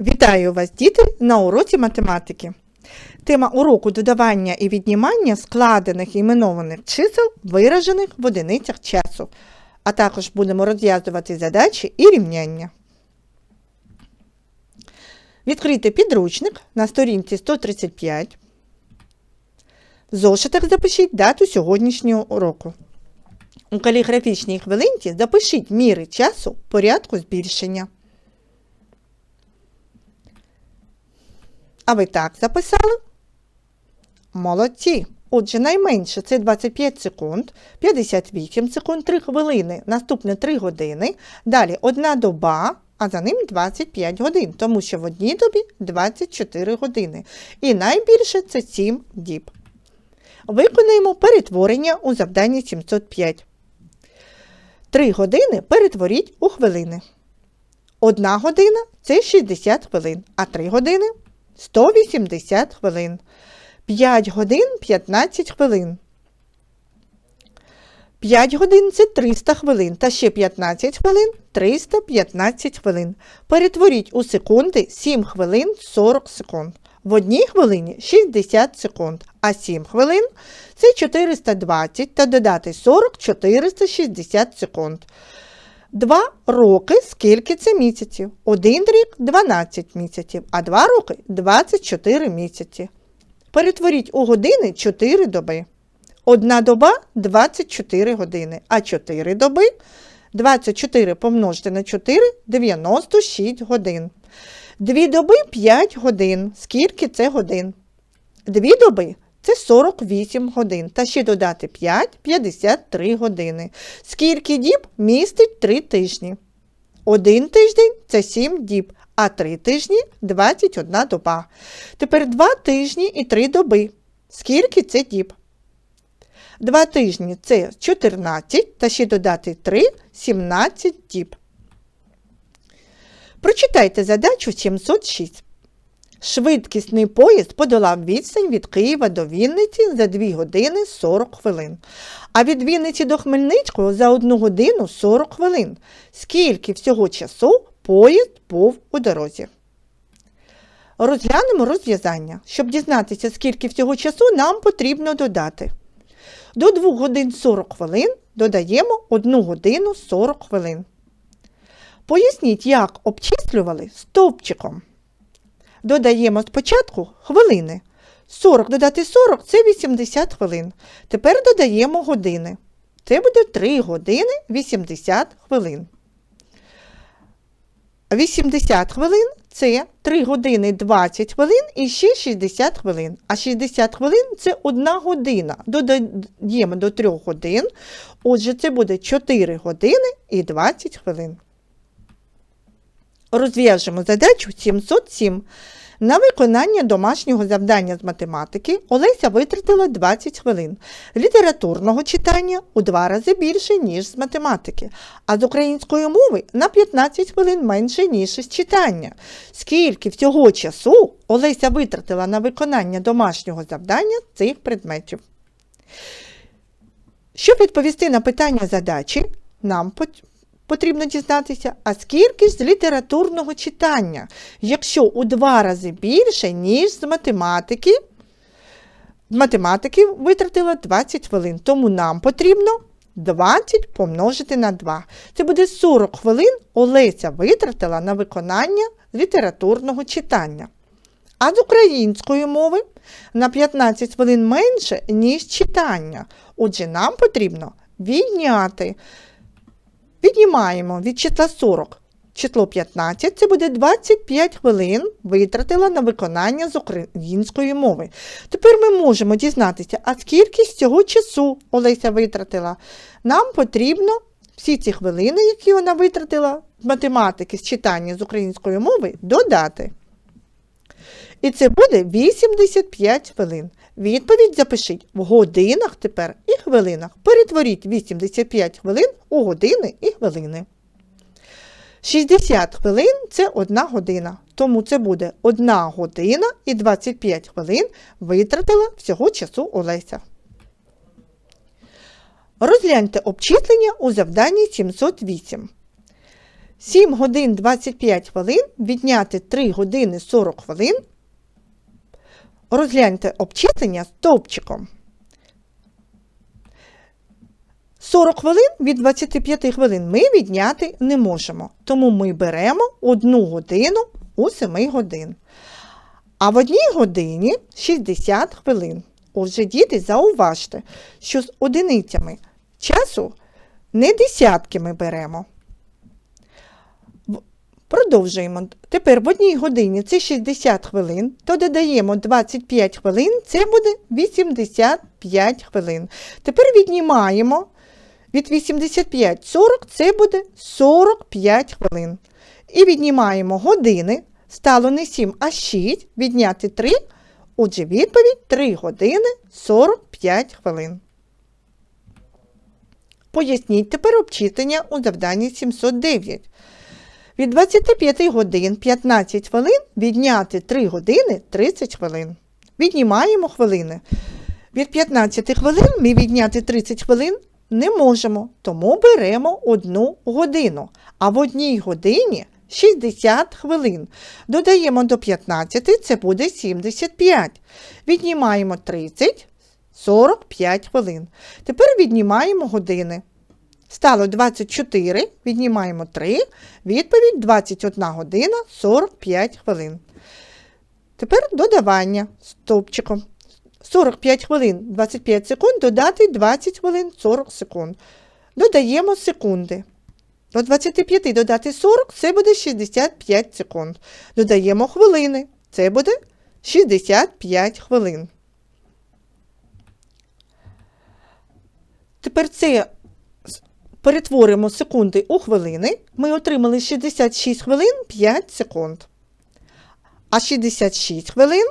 Вітаю вас, діти, на уроці математики. Тема уроку додавання і віднімання складених іменованих чисел, виражених в одиницях часу. А також будемо розв'язувати задачі і рівняння. Відкрийте підручник на сторінці 135. В зошитах запишіть дату сьогоднішнього уроку. У каліграфічній хвилинці запишіть міри часу порядку збільшення. А ви так записали? Молодці! Отже, найменше це 25 секунд, 58 секунд, 3 хвилини, наступне 3 години, далі 1 доба, а за ним 25 годин, тому що в одній добі 24 години. І найбільше це 7 діб. Виконаємо перетворення у завданні 705. 3 години перетворіть у хвилини. Одна година це 60 хвилин, а 3 години 180 хвилин. 5 годин 15 хвилин. 5 годин це 300 хвилин. Та ще 15 хвилин 315 хвилин. Перетворіть у секунди 7 хвилин 40 секунд. В одній хвилині 60 секунд, а 7 хвилин це 420 та додати 40 460 секунд. Два роки скільки це місяців? Один рік 12 місяців, а два роки 24 місяці. Перетворіть у години 4 доби. Одна доба 24 години, а 4 доби 24 помножити на 4 96 годин. Дві доби 5 годин. Скільки це годин? Дві доби це 48 годин. Та ще додати 5 53 години. Скільки діб містить 3 тижні? Один тиждень це 7 діб, а 3 тижні 21 доба. Тепер 2 тижні і 3 доби. Скільки це діб? 2 тижні це 14, та ще додати 3 17 діб. Прочитайте задачу 706. Швидкісний поїзд подолав відстань від Києва до Вінниці за 2 години 40 хвилин, а від Вінниці до Хмельницького за 1 годину 40 хвилин. Скільки всього часу поїзд був у дорозі? Розглянемо розв'язання. Щоб дізнатися, скільки всього часу нам потрібно додати. До 2 годин 40 хвилин додаємо 1 годину 40 хвилин. Поясніть, як обчислювали стовпчиком. Додаємо спочатку хвилини. 40 додати 40 це 80 хвилин. Тепер додаємо години. Це буде 3 години 80 хвилин. 80 хвилин це 3 години 20 хвилин і ще 60 хвилин. А 60 хвилин це 1 година. Додаємо до 3 годин. Отже, це буде 4 години і 20 хвилин. Розв'яжемо задачу 707. На виконання домашнього завдання з математики Олеся витратила 20 хвилин. Літературного читання у два рази більше, ніж з математики, а з української мови на 15 хвилин менше, ніж із читання. Скільки всього часу Олеся витратила на виконання домашнього завдання цих предметів? Щоб відповісти на питання задачі, нам потрібно дізнатися, а скільки з літературного читання, якщо у два рази більше, ніж з математики, математики витратила 20 хвилин, тому нам потрібно 20 помножити на 2. Це буде 40 хвилин Олеся витратила на виконання літературного читання. А з української мови на 15 хвилин менше, ніж читання. Отже, нам потрібно відняти Віднімаємо від числа 40 число 15, це буде 25 хвилин витратила на виконання з української мови. Тепер ми можемо дізнатися, а скільки з цього часу Олеся витратила. Нам потрібно всі ці хвилини, які вона витратила з математики, з читання з української мови, додати. І це буде 85 хвилин. Відповідь запишіть в годинах тепер і хвилинах. Перетворіть 85 хвилин у години і хвилини. 60 хвилин це 1 година. Тому це буде 1 година і 25 хвилин витратила всього часу Олеся. Розгляньте обчислення у завданні 708. 7 годин 25 хвилин відняти 3 години 40 хвилин. Розгляньте обчислення стовпчиком. 40 хвилин від 25 хвилин ми відняти не можемо, тому ми беремо 1 годину у 7 годин. А в одній годині 60 хвилин. Отже, діти, зауважте, що з одиницями часу не десятки ми беремо. Продовжуємо. Тепер в одній годині це 60 хвилин, то додаємо 25 хвилин, це буде 85 хвилин. Тепер віднімаємо від 85 40, це буде 45 хвилин. І віднімаємо години, стало не 7, а 6, відняти 3, отже відповідь 3 години 45 хвилин. Поясніть тепер обчислення у завданні 709. Від 25 годин 15 хвилин відняти 3 години 30 хвилин. Віднімаємо хвилини. Від 15 хвилин ми відняти 30 хвилин не можемо, тому беремо 1 годину. А в одній годині 60 хвилин. Додаємо до 15, це буде 75. Віднімаємо 30, 45 хвилин. Тепер віднімаємо години. Стало 24, віднімаємо 3, відповідь 21 година 45 хвилин. Тепер додавання стовпчиком. 45 хвилин 25 секунд, додати 20 хвилин 40 секунд. Додаємо секунди. До 25 додати 40 це буде 65 секунд. Додаємо хвилини. Це буде 65 хвилин. Тепер це перетворимо секунди у хвилини. Ми отримали 66 хвилин 5 секунд. А 66 хвилин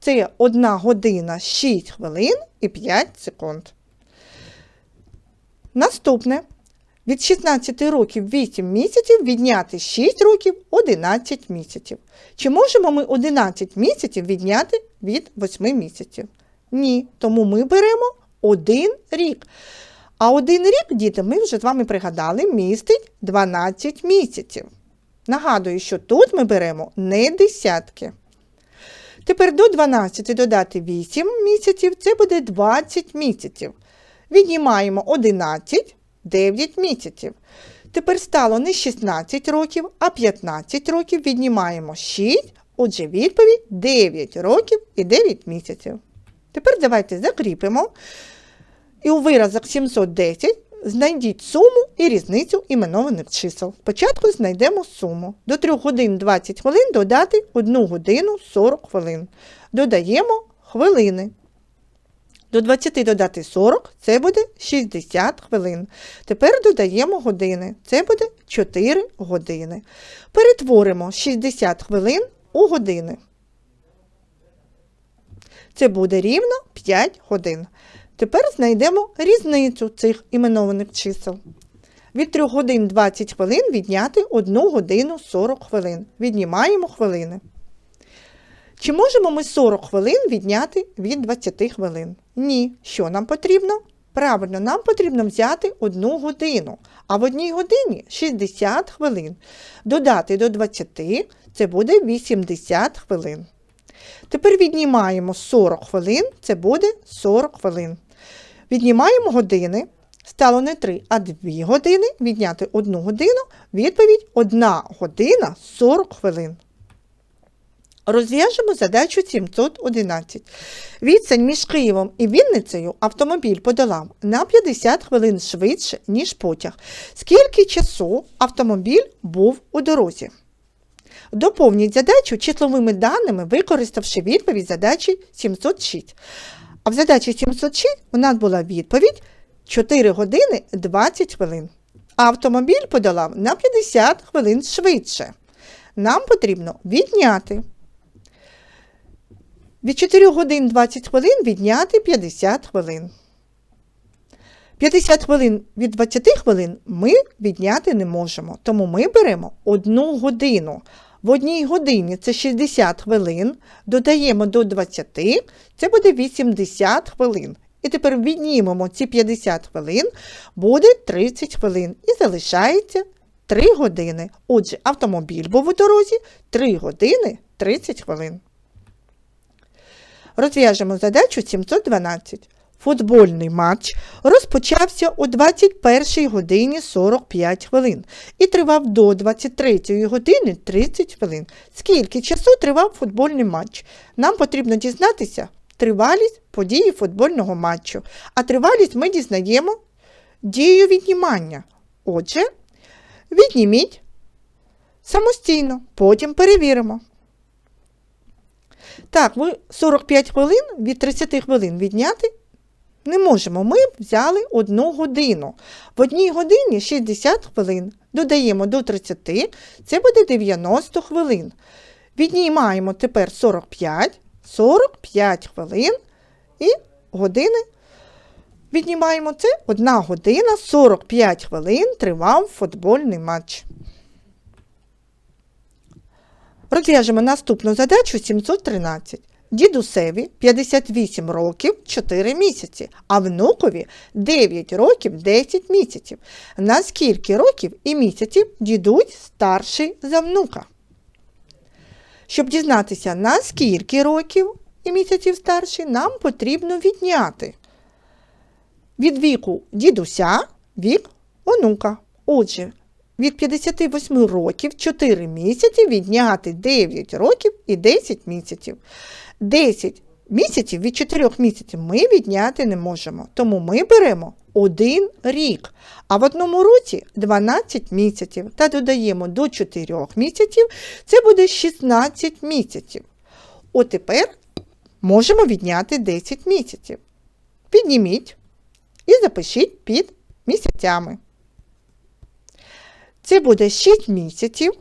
це 1 година 6 хвилин і 5 секунд. Наступне. Від 16 років 8 місяців відняти 6 років 11 місяців. Чи можемо ми 11 місяців відняти від 8 місяців? Ні, тому ми беремо 1 рік. А один рік, діти, ми вже з вами пригадали, містить 12 місяців. Нагадую, що тут ми беремо не десятки. Тепер до 12 додати 8 місяців, це буде 20 місяців. Віднімаємо 11, 9 місяців. Тепер стало не 16 років, а 15 років. Віднімаємо 6, отже, відповідь 9 років і 9 місяців. Тепер давайте закріпимо. І у виразах 710 знайдіть суму і різницю іменованих чисел. Спочатку знайдемо суму. До 3 годин 20 хвилин додати 1 годину 40 хвилин. Додаємо хвилини. До 20 додати 40 це буде 60 хвилин. Тепер додаємо години. Це буде 4 години. Перетворимо 60 хвилин у години. Це буде рівно 5 годин. Тепер знайдемо різницю цих іменованих чисел. Від 3 годин 20 хвилин відняти 1 годину 40 хвилин. Віднімаємо хвилини. Чи можемо ми 40 хвилин відняти від 20 хвилин? Ні. Що нам потрібно? Правильно, нам потрібно взяти 1 годину, а в одній годині 60 хвилин. Додати до 20 це буде 80 хвилин. Тепер віднімаємо 40 хвилин, це буде 40 хвилин. Віднімаємо години. Стало не 3, а 2 години. Відняти 1 годину. Відповідь 1 година 40 хвилин. Розв'яжемо задачу 711. Відстань між Києвом і Вінницею автомобіль подолав на 50 хвилин швидше, ніж потяг. Скільки часу автомобіль був у дорозі? Доповніть задачу числовими даними, використавши відповідь задачі 706. А в задачі 706 у нас була відповідь 4 години 20 хвилин. Автомобіль подолав на 50 хвилин швидше. Нам потрібно відняти. Від 4 годин 20 хвилин відняти 50 хвилин. 50 хвилин від 20 хвилин ми відняти не можемо, тому ми беремо 1 годину. В одній годині це 60 хвилин, додаємо до 20, це буде 80 хвилин. І тепер віднімемо ці 50 хвилин, буде 30 хвилин і залишається 3 години. Отже, автомобіль був у дорозі 3 години 30 хвилин. Розв'яжемо задачу 712. Футбольний матч розпочався о 21 годині 45 хвилин і тривав до 23 години 30 хвилин. Скільки часу тривав футбольний матч? Нам потрібно дізнатися тривалість події футбольного матчу. А тривалість ми дізнаємо дією віднімання. Отже, відніміть самостійно, потім перевіримо. Так, ви 45 хвилин від 30 хвилин відняти не можемо. Ми взяли одну годину. В одній годині 60 хвилин. Додаємо до 30, це буде 90 хвилин. Віднімаємо тепер 45, 45 хвилин і години. Віднімаємо це 1 година 45 хвилин тривав футбольний матч. Розв'яжемо наступну задачу 713. Дідусеві 58 років 4 місяці, а внукові 9 років 10 місяців. На скільки років і місяців дідусь старший за внука? Щоб дізнатися, на скільки років і місяців старший, нам потрібно відняти від віку дідуся вік онука. Отже, від 58 років 4 місяці відняти 9 років і 10 місяців. 10 місяців від 4 місяців ми відняти не можемо. Тому ми беремо 1 рік. А в одному році 12 місяців. Та додаємо до 4 місяців, це буде 16 місяців. От тепер можемо відняти 10 місяців. Підніміть і запишіть під місяцями. Це буде 6 місяців.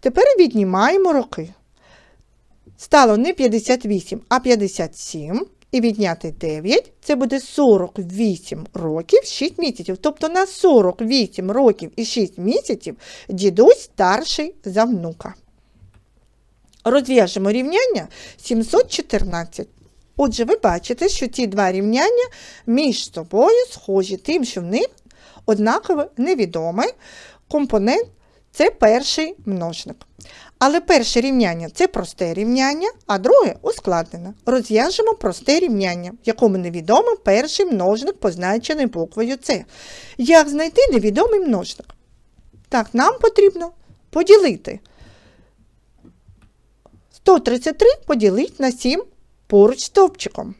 Тепер віднімаємо роки. Стало не 58, а 57. І відняти 9, це буде 48 років 6 місяців. Тобто на 48 років і 6 місяців дідусь старший за внука. Розв'яжемо рівняння 714. Отже, ви бачите, що ці два рівняння між собою схожі, тим, що в них однаково невідомий компонент це перший множник. Але перше рівняння це просте рівняння, а друге ускладнене. Розв'яжемо просте рівняння, в якому невідомий перший множник позначений буквою С. Як знайти невідомий множник? Так, нам потрібно поділити. 133 поділити на 7 поруч стовпчиком.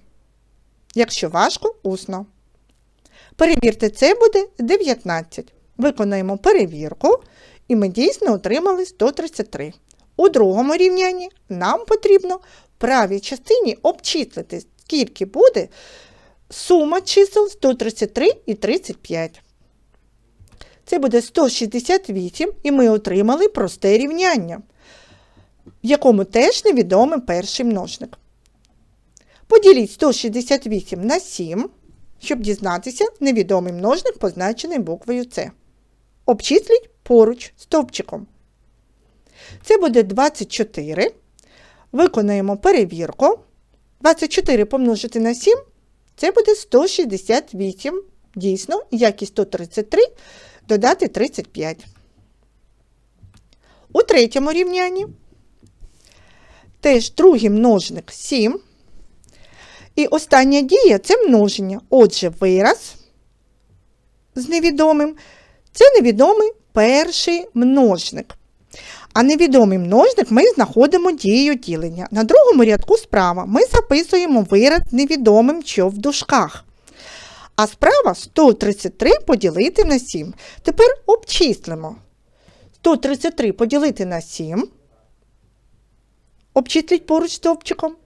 Якщо важко, усно. Перевірте, це буде 19. Виконаємо перевірку, і ми дійсно отримали 133. У другому рівнянні нам потрібно в правій частині обчислити, скільки буде сума чисел 133 і 35. Це буде 168, і ми отримали просте рівняння, в якому теж невідомий перший множник. Поділіть 168 на 7, щоб дізнатися невідомий множник, позначений буквою С. Обчисліть поруч стовпчиком. Це буде 24. Виконаємо перевірку. 24 помножити на 7 це буде 168. Дійсно, як і 133 додати 35. У третьому рівнянні теж другий множник 7. І остання дія це множення. Отже, вираз з невідомим це невідомий перший множник. А невідомий множник ми знаходимо дією ділення. На другому рядку справа ми записуємо вираз невідомим, що в дужках. А справа 133 поділити на 7. Тепер обчислимо. 133 поділити на 7. Обчисліть поруч стовпчиком.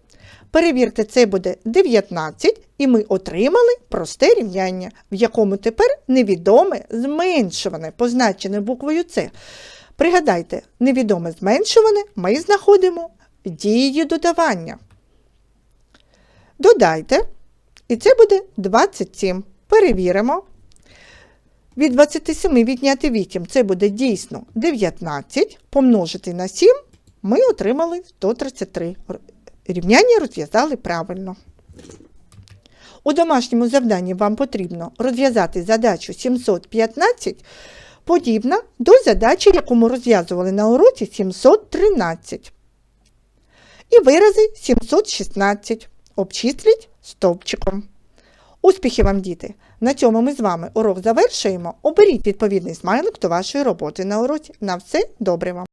Перевірте, це буде 19, і ми отримали просте рівняння, в якому тепер невідоме зменшуване, позначене буквою С. Пригадайте, невідоме зменшуване ми знаходимо дією додавання. Додайте, і це буде 27. Перевіримо. Від 27 відняти 8 це буде дійсно 19. Помножити на 7 ми отримали 133. Рівняння розв'язали правильно. У домашньому завданні вам потрібно розв'язати задачу 715 подібна до задачі, яку ми розв'язували на уроці 713. І вирази 716. Обчисліть стовпчиком. Успіхів вам, діти! На цьому ми з вами урок завершуємо. Оберіть відповідний смайлик до вашої роботи на уроці. На все добре вам!